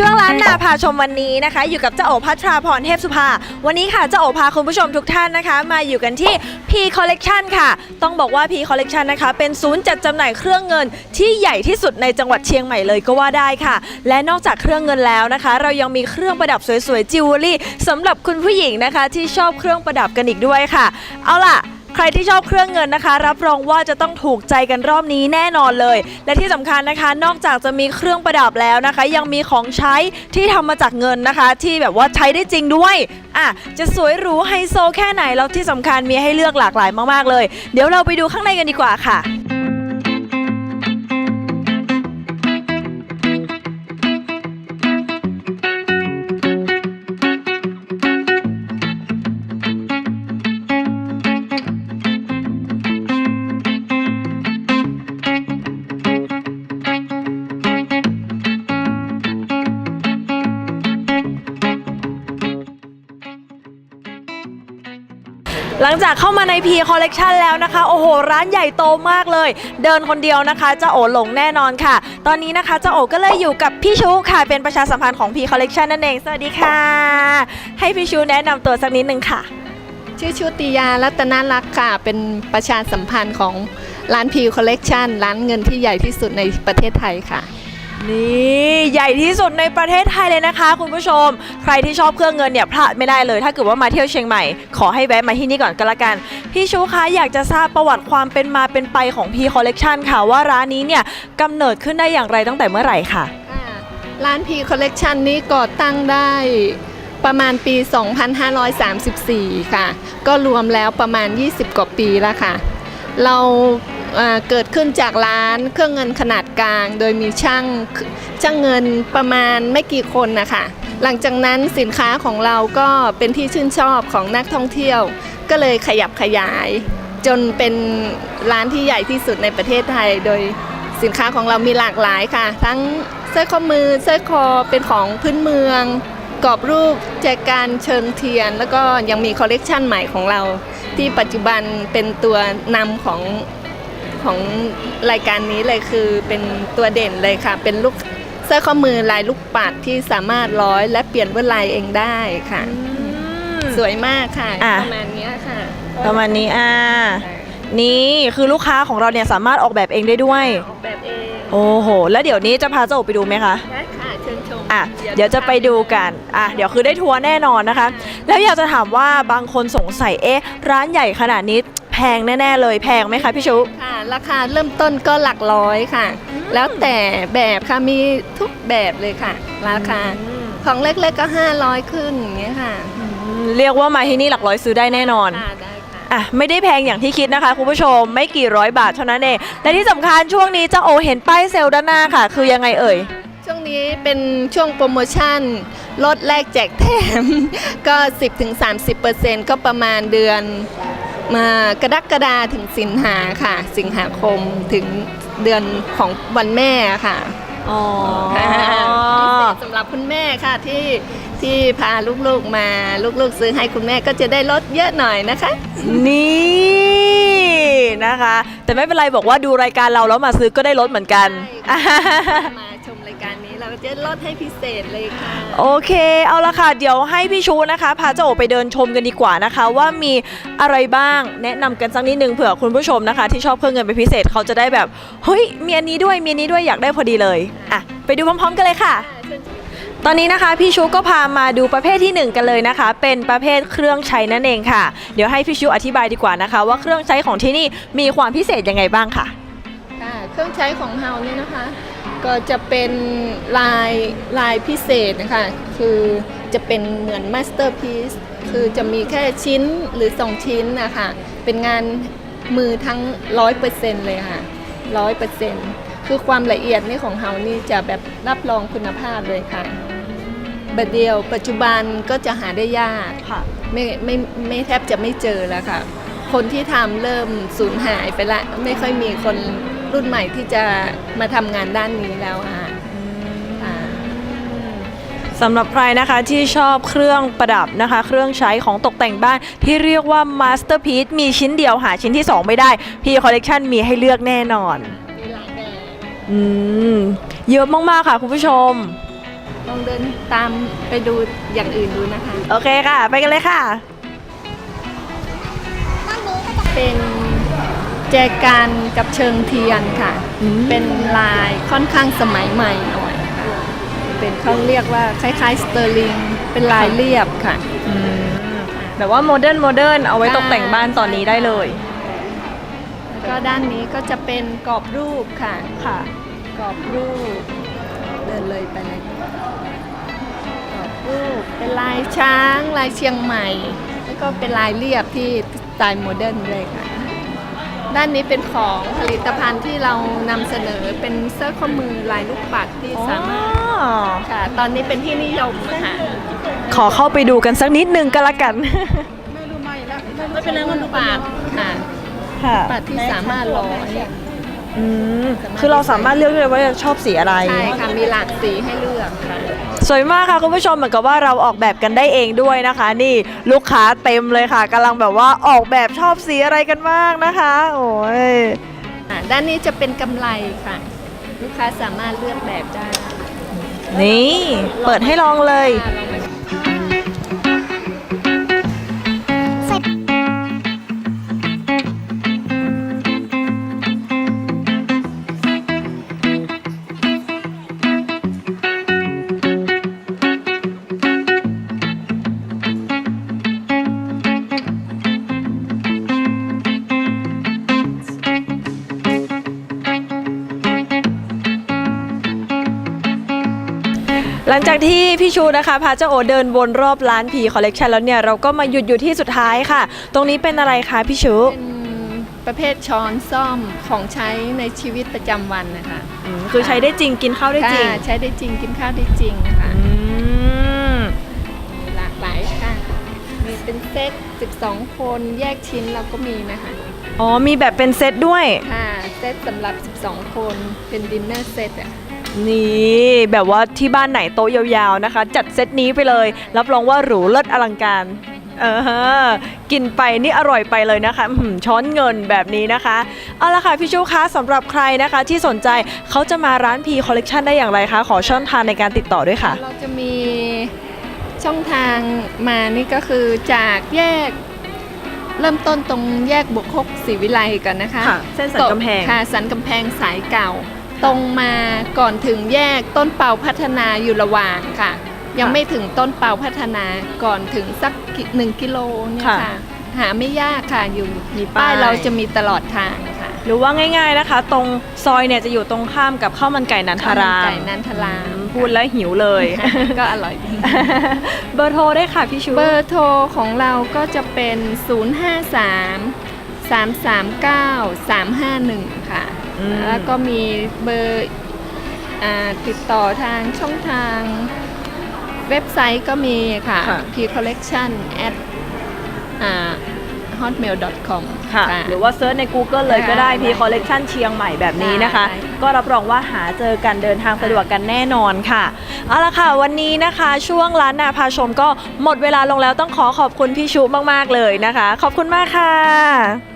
ช่วงร้านนาพาชมวันนี้นะคะ อยู่กับเจ้าโอพัทราพรเทพสุภา วันนี้ค่ะเจ้าโอพาคุณผู้ชมทุกท่านนะคะ มาอยู่กันที่ P Collection ค่ะ ต้องบอกว่า P Collection นะคะ เป็นศูนย์จัดจำหน่ายเครื่องเงินที่ใหญ่ที่สุดในจังหวัดเชียงใหม่เลยก็ว่าได้ค่ะ และนอกจากเครื่องเงินแล้วนะคะ เรายังมีเครื่องประดับสวยๆจิวเวลรี่สำหรับคุณผู้หญิงนะคะ ที่ชอบเครื่องประดับกันอีกด้วยค่ะ เอาล่ะ ใครที่ชอบเครื่องเงินนะคะ รับรองว่าจะต้องถูกใจกันรอบนี้แน่นอนเลย และที่สำคัญนะคะ นอกจากจะมีเครื่องประดับแล้วนะคะ ยังมีของใช้ที่ทำมาจากเงินนะคะ ที่แบบว่าใช้ได้จริงด้วยอะจะสวยหรูไฮโซแค่ไหนแล้วที่สำคัญมีให้เลือกหลากหลายมากๆเลย เดี๋ยวเราไปดูข้างในกันดีกว่าค่ะ หลังจากเข้ามาใน P Collection แล้วนะคะ โอ้โห ร้านใหญ่โตมากเลย เดินคนเดียวนะคะจ้าโอหลงแน่นอนค่ะ ตอนนี้นะคะเจ้าโอก็เลยอยู่กับพี่ชูค่ะ เป็นประชาสัมพันธ์ของ P Collection นั่นเอง สวัสดีค่ะ ให้พี่ชูแนะนำตัวสักนิดนึงค่ะ ชื่อชุติยารัตนรักษ์ค่ะ เป็นประชาสัมพันธ์ของร้านพีคอลเลกชันร้านเงินที่ใหญ่ที่สุดในประเทศไทยค่ะ นี่ใหญ่ที่สุดในประเทศไทยเลยนะคะ คุณผู้ชม ใครที่ชอบเครื่องเงินเนี่ยพลาดไม่ได้เลย ถ้าเกิดว่ามาเที่ยวเชียงใหม่ ขอให้แวะมาที่นี่ก่อนก็แล้วกัน พี่ชูคะอยากจะทราบประวัติความเป็นมาเป็นไปของ P Collection ค่ะว่าร้านนี้เนี่ยกำเนิดขึ้นได้อย่างไรตั้งแต่เมื่อไหร่ค่ะร้านพีคอลเลกชันนี้ก่อตั้งได้ประมาณปี 2534 ค่ะ ก็รวมแล้วประมาณ 20 กว่าปีแล้วค่ะ เรา เกิดขึ้นจากร้านเครื่องเงินขนาดกลาง โดยมีช่างช่างเงินประมาณไม่กี่คนนะคะหลังจากนั้นสินค้าของเราก็เป็นที่ชื่นชอบของนักท่องเที่ยว ก็เลยขยับขยาย จนเป็นร้านที่ใหญ่ที่สุดในประเทศไทย โดยสินค้าของเรามีหลากหลายค่ะ ทั้งสร้อยข้อมือสร้อยคอเป็นของพื้นเมืองกรอบรูปแจกันเชิงเทียน แล้วก็ยังมีคอลเลกชันใหม่ของเรา ที่ปัจจุบันเป็นตัวนำของ ของรายการนี้เลยคือเป็นตัวเด่นเลยค่ะ เป็นลูกสร้อยข้อมือลายลูกปัดที่สามารถร้อยและเปลี่ยนลวดลายเองได้ค่ะ สวยมากค่ะ อะ ประมาณเนี้ยค่ะประมาณนี้อ่านี่คือลูกค้าของเราเนี่ยสามารถออกแบบเองได้ด้วย ออกแบบเองโอ้โห แล้วเดี๋ยวนี้จะพาเจ้าโอไปดูไหมคะ ได้ค่ะเชิญชมอะ เดี๋ยวจะไปดูกัน อะ เดี๋ยวคือได้ทัวร์แน่นอนนะคะ แล้วอยากจะถามว่าบางคนสงสัย เอ๊ะ ร้านใหญ่ขนาดนี้แพงแน่ๆเลยแพงไหมคะพี่ชุ ค่ะราคาเริ่มต้นก็หลักร้อยค่ะ แล้วแต่แบบค่ะมีทุกแบบเลยค่ะ ราคาของเล็กๆก็ 500 ขึ้นอย่างเงี้ยค่ะอืมเรียกว่ามาที่นี่หลักร้อยซื้อได้แน่นอน ค่ะได้ค่ะ อะไม่ได้แพงอย่างที่คิดนะคะคุณผู้ชมไม่กี่ร้อยบาทเท่านั้นเองและที่สำคัญช่วงนี้เจ้าโอเห็นป้ายเซลล์ด้านหน้าค่ะ คือยังไงเอ่ย ช่วงนี้เป็นช่วงโปรโมชั่นลดแลกแจกแถม ก็ 10-30%ก็ประมาณเดือน มากระดักกระดาถึงสิงหาค่ะ สิงหาคมถึงเดือนของวันแม่ค่ะอ๋อพิเศษสำหรับคุณแม่ค่ะที่ที่พาลูกๆมาลูกๆซื้อให้คุณแม่ก็จะได้ลดเยอะหน่อยนะคะ นี่นะคะ แต่ไม่เป็นไรบอกว่าดูรายการเราแล้วมาซื้อก็ได้ลดเหมือนกันมา เราจะลดให้พิเศษเลยค่ะ โอเค เอาละค่ะ เดี๋ยวให้พี่ชูนะคะพาเจ้าโอไปเดินชมกันดีกว่านะคะ ว่ามีอะไรบ้างแนะนำกันสักนิดนึงเผื่อคุณผู้ชมนะคะ ที่ชอบเครื่องเงินเป็นพิเศษเขาจะได้แบบเฮ้ยมีอันนี้ด้วยมีอันนี้ด้วยอยากได้พอดีเลยอะไปดูพร้อมๆกันเลยค่ะ ตอนนี้นะคะพี่ชูก็พามาดูประเภทที่หนึ่งกันเลยนะคะ เป็นประเภทเครื่องใช้นั่นเองค่ะ เดี๋ยวให้พี่ชูอธิบายดีกว่านะคะ ว่าเครื่องใช้ของที่นี่มีความพิเศษยังไงบ้างค่ะ ค่ะเครื่องใช้ของเฮานี่นะคะ ก็จะเป็นลายลายพิเศษนะคะ คือจะเป็นเหมือนมาสเตอร์พี e คือจะมีแค่ชิ้นหรือสองชิ้นนะคะ เป็นงานมือทั้งร้อยเปอร์เซ็นต์เลยค่ะร้อยเปอร์เซ็นต์คือความละเอียดนี่ของเฮานี่จะแบบรับรองคุณภาพเลยค่ะบัดเดียวปัจจุบันก็จะหาได้ยากค่ะไม่ไม่ไม่แทบจะไม่เจอแล้วค่ะ คนที่ทำเริ่มสูญหายไปละ ไม่ค่อยมีคน รุ่นใหม่ที่จะมาทำงานด้านนี้แล้วค่ะอ่าสำหรับใครนะคะที่ชอบเครื่องประดับนะคะ เครื่องใช้ของตกแต่งบ้านที่เรียกว่า Masterpiece มีชิ้นเดียวหาชิ้นที่ 2 ไม่ได้ พี่คอลเลกชันมีให้เลือกแน่นอนมีหลายแบบอืมเยอะมาก ๆ ค่ะคุณผู้ชม ลองเดินตามไปดูอย่างอื่นดูนะคะ โอเคค่ะ ไปกันเลยค่ะ เป็น แจกันกับเชิงเทียนค่ะอืมเป็นลายค่อนข้างสมัยใหม่หน่อยค่ะเป็นเขาเรียกว่าคล้ายๆสเตอร์ลิง เป็นลายเรียบค่ะอืมแบบว่าโมเดิร์นโมเดิร์นเอาไว้ตกแต่งบ้านตอนนี้ได้เลย แล้วก็ด้านนี้ก็จะเป็นกรอบรูปค่ะ ค่ะ กรอบรูป เดินเลยไปเลยกรอบรูป เป็นลายช้าง ลายเชียงใหม่ แล้วก็เป็นลายเรียบที่สไตล์โมเดิร์นเลยค่ะ ด้านนี้เป็นของผลิตภัณฑ์ที่เรานำเสนอเป็นเสื้อข้อมือลายลูกปัดที่สามารถอ๋อค่ะ ตอนนี้เป็นที่นิยมค่ะขอเข้าไปดูกันสักนิดนึงก็แล้วกัน ไม่เป็นไรมันลูกปัดค่ะค่ะปัดที่สามารถร้อยอืมคือเราสามารถเลือกได้เลยว่าจะชอบสีอะไร ใช่ค่ะมีหลากสีให้เลือกค่ะ สวยมากค่ะคุณผู้ชมเหมือนกับว่าเราออกแบบกันได้เองด้วยนะคะ นี่ลูกค้าเต็มเลยค่ะกำลังแบบว่าออกแบบชอบสีอะไรกันมากนะคะ โอ้ยอ่าด้านนี้จะเป็นกำไรค่ะ ลูกค้าสามารถเลือกแบบได้นี่ เปิดให้ลองเลย หลังจากที่พี่ชูนะคะพาเจ้าโอเดินวนรอบร้านผีคอลเลกชันแล้วเนี่ยเราก็มาหยุดอยู่ที่สุดท้ายค่ะ ตรงนี้เป็นอะไรคะพี่ชูเป็นประเภทช้อนซ่อมของใช้ในชีวิตประจำวันนะคะอืมคือใช้ได้จริงกินข้าวได้จริงค่ะใช้ได้จริงกินข้าวได้จริงค่ะอืมมีหลากหลายค่ะ มีเป็นเซต 12 คนแยกชิ้นเราก็มีนะคะอ๋อมีแบบเป็นเซตด้วย ค่ะเซตสำหรับ 12 คนเป็นดินเนอร์เซตอะ นี่แบบว่าที่บ้านไหนโต๊ะยาวๆนะคะ จัดเซตนี้ไปเลย รับรองว่าหรูเลิศอลังการเออฮะกินไปนี่อร่อยไปเลยนะคะอื้อหือช้อนเงินแบบนี้นะคะเอาละค่ะพี่ชูคะสำหรับใครนะคะที่สนใจเขาจะมาร้านพีคอลเลกชันได้อย่างไรคะ ขอช่องทางในการติดต่อด้วยค่ะ เราจะมีช่องทางมานี่ก็คือจากแยกเริ่มต้นตรงแยกบุกคกศรีวิไลก่อนนะคะค่ะเส้นสันกำแพง ค่ะ สันกำแพงสายเก่า ตรงมาก่อนถึงแยกต้นเปาพัฒนาอยู่ระหว่างค่ะ ยังไม่ถึงต้นเปาพัฒนาก่อนถึงสักกิหนึ่งกิโลเนี่ยค่ะ ค่ะหาไม่ยากค่ะอยู่มีป้ายป้าย เราจะมีตลอดทางค่ะหรือว่าง่ายๆนะคะ ตรงซอยเนี่ยจะอยู่ตรงข้ามกับข้าวมันไก่นันทารามไก่นันทรามพูดแล้วหิวเลย ก็อร่อยดี เบอร์โทรได้ค่ะพี่ชู เบอร์โทรของเราก็จะเป็น 053 339 351 ค่ะ อืม แล้วก็มีเบอร์อ่าติดต่อทางช่องทางเว็บไซต์ก็มีค่ะ ค่ะ p collection at อ่า hotmail.com ค่ะ หรือว่าเซิร์ชใน Google เลยก็ได้ ได้ P Collection เชียงใหม่แบบนี้นะคะ ได้ ก็รับรองว่าหาเจอกันเดินทางสะดวกกันแน่นอนค่ะ เอาละค่ะ วันนี้นะคะช่วงร้านนาพาชมก็หมดเวลาลงแล้วต้องขอขอบคุณพี่ชุมาก ๆ เลยนะคะ ขอบคุณมากค่ะ